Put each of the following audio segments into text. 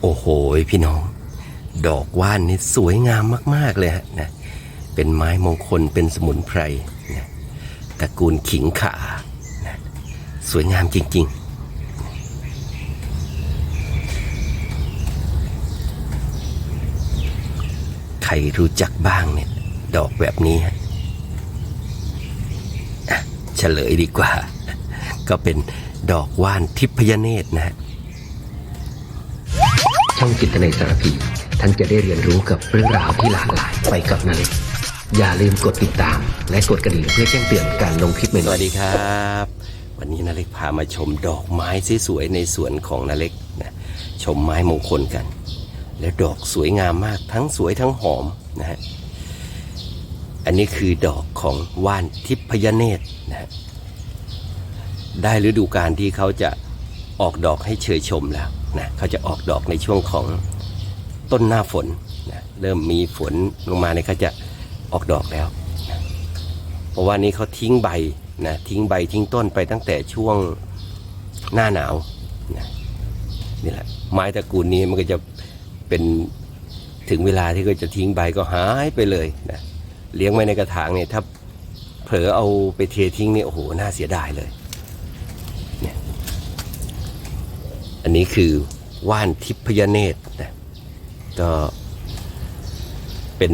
โอ้โหพี่น้อง ดอกว่านนี่สวยงามมาก ๆ เลยฮะนะเป็นไม้มงคลเป็นสมุนไพรนะตระกูลขิงขานะสวยงามจริง ๆใครรู้จักบ้างเนี่ย ดอกแบบนี้ฮะเฉลยดีกว่า ก็เป็นดอกว่านทิพยเนตรนะฮะ ช่องจิตในสารพีท่านจะได้เรียนรู้กับเรื่องราวที่หลากหลายไปกับนาเล็กอย่าลืมกดติดตาม และกดกระดิ่งเพื่อแจ้งเตือนการลงคลิปใหม่สวัสดีครับ วันนี้นาเล็กพามาชมดอกไม้สวยๆในสวนของนาเล็กนะชมไม้มงคลกัน และดอกสวยงามมากทั้งสวยทั้งหอมนะฮะอันนี้คือดอกของว่านทิพยเนตรนะฮะได้ฤดูการที่เขาจะออกดอกให้เชยชมแล้ว นะเขาจะออกดอกในช่วงของต้นหน้าฝนนะเริ่มมีฝนลงมาเนี่ยเขาจะออกดอกแล้วเพราะว่านี้เขาทิ้งใบนะทิ้งใบทิ้งต้นไปตั้งแต่ช่วงหน้าหนาวนะนี่แหละไม้ตระกูลนี้มันก็จะเป็นถึงเวลาที่ก็จะทิ้งใบก็หายไปเลยนะเลี้ยงไว้ในกระถางเนี่ยถ้าเผลอเอาไปเททิ้งเนี่ยโอ้โหน่าเสียดายเลย อันนี้คือว่านทิพยเนตรนะก็เป็น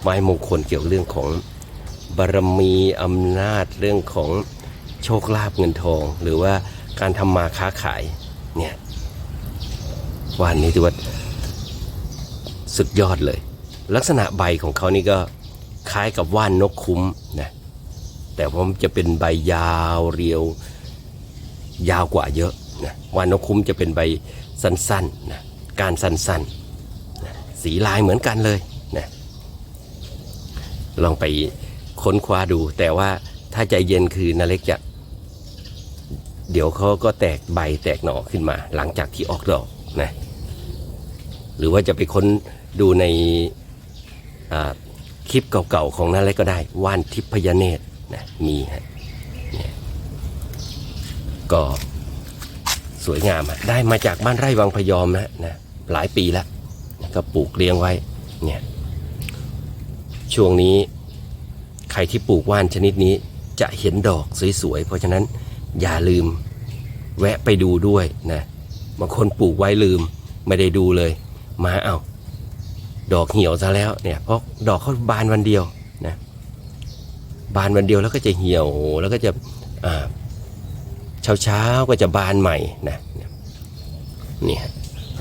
ไม้มงคลเกี่ยวกับเรื่องของบารมีอำนาจเรื่องของโชคลาภเงินทอง หรือว่าการทำมาค้าขายเนี่ยวันนี้ถือว่าสุดยอดเลย ลักษณะใบของเขานี่ก็คล้ายกับว่านนกคุ้มนะแต่ว่ามันจะเป็นใบยาวเรียว ยาวกว่าเยอะ นะว่านนกคุ้มจะเป็นใบสั้นๆนะการสั้นๆนะสีลายเหมือนกันเลยนะลองไปค้นคว้าดู แต่ว่าถ้าใจเย็นคือนาเล็กจะ เดี๋ยวเขาก็แตกใบแตกหน่อขึ้นมา หลังจากที่ออกดอกนะหรือว่าจะไปค้นดูในคลิปเก่าๆของน่าเล็กก็ได้ว่านทิพยเนตรนะมีฮะก็ สวยงามอะได้มาจากบ้านไร่วังพยอมนะนะหลายปีแล้วก็ปลูกเลี้ยงไว้เนี่ยช่วงนี้ใครที่ปลูกว่านชนิดนี้จะเห็นดอกสวยๆ เพราะฉะนั้นอย่าลืมแวะไปดูด้วยนะบางคนปลูกไว้ลืมไม่ได้ดูเลย มาเอาดอกเหี่ยวซะแล้วเนี่ยเพราะดอกเขาบานวันเดียวนะบานวันเดียวแล้วก็จะเหี่ยวแล้วก็จะอ่า เช้าๆก็จะบานใหม่นะเนี่ย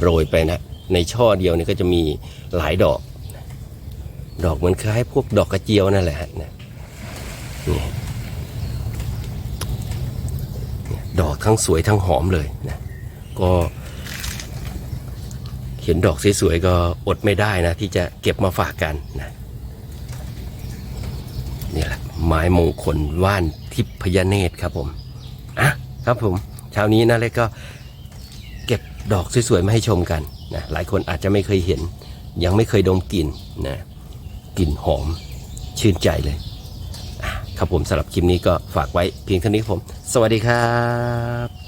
โรยไปนะ ในช่อเดียวนี่ก็จะมีหลายดอก ดอกเหมือนคล้ายพวกดอกกระเจียวนั่นแหละนะนี่ดอกทั้งสวยทั้งหอมเลยนะก็เห็นดอกสวยๆก็อดไม่ได้นะ ที่จะเก็บมาฝากกันนะนี่แหละไม้มงคลว่านทิพยเนตรครับผม ครับผมเช้านี้นะเล็กก็เก็บดอกสวยๆมาให้ชมกันนะหลายคนอาจจะไม่เคยเห็น ยังไม่เคยดมกลิ่นนะกลิ่นหอมชื่นใจเลย ครับผมสำหรับคลิปนี้ก็ฝากไว้เพียงเท่านี้ผม สวัสดีครับ